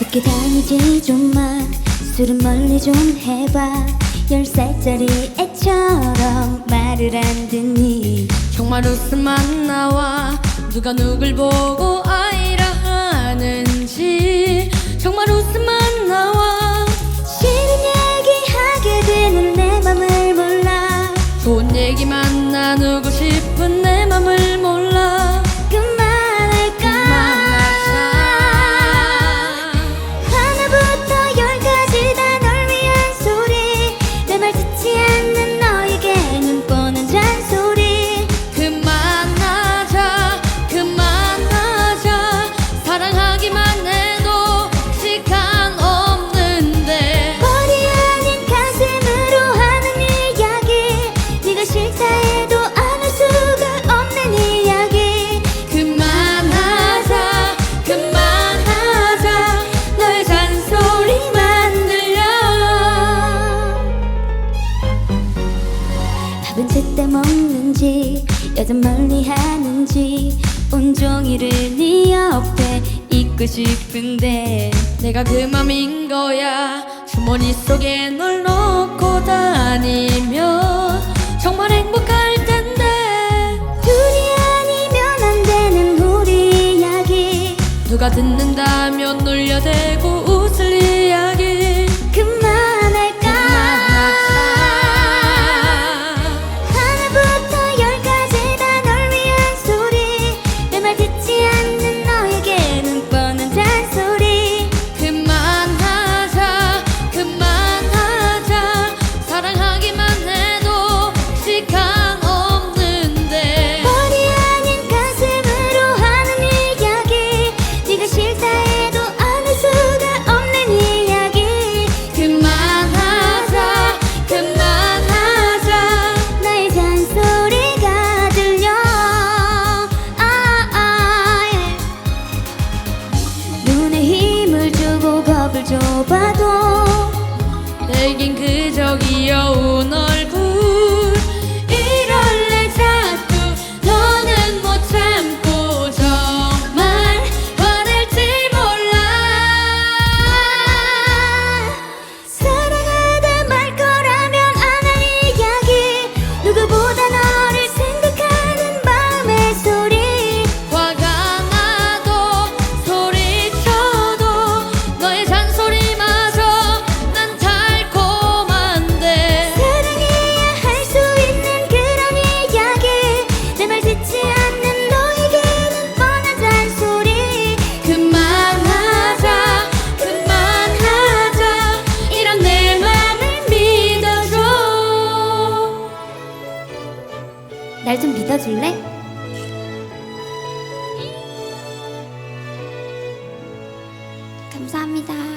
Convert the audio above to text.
늦게 다니지 좀마 술은 멀리 좀 해봐. 열살짜리 애처럼 말을 안 듣니? 정말 웃음만 나와. 누가 누굴 보고 아이. 작은 짓때 먹는지 여전 멀리 하는지 온종일을 네 옆에 있고 싶은데. 내가 그 맘인 거야. 주머니 속에 널 넣고 다니면 정말 행복할 텐데. 둘이 아니면 안 되는 우리 이야기. 누가 듣는다. 손을 줘봐도 내겐 그저 귀여운 날 좀 믿어줄래? 감사합니다.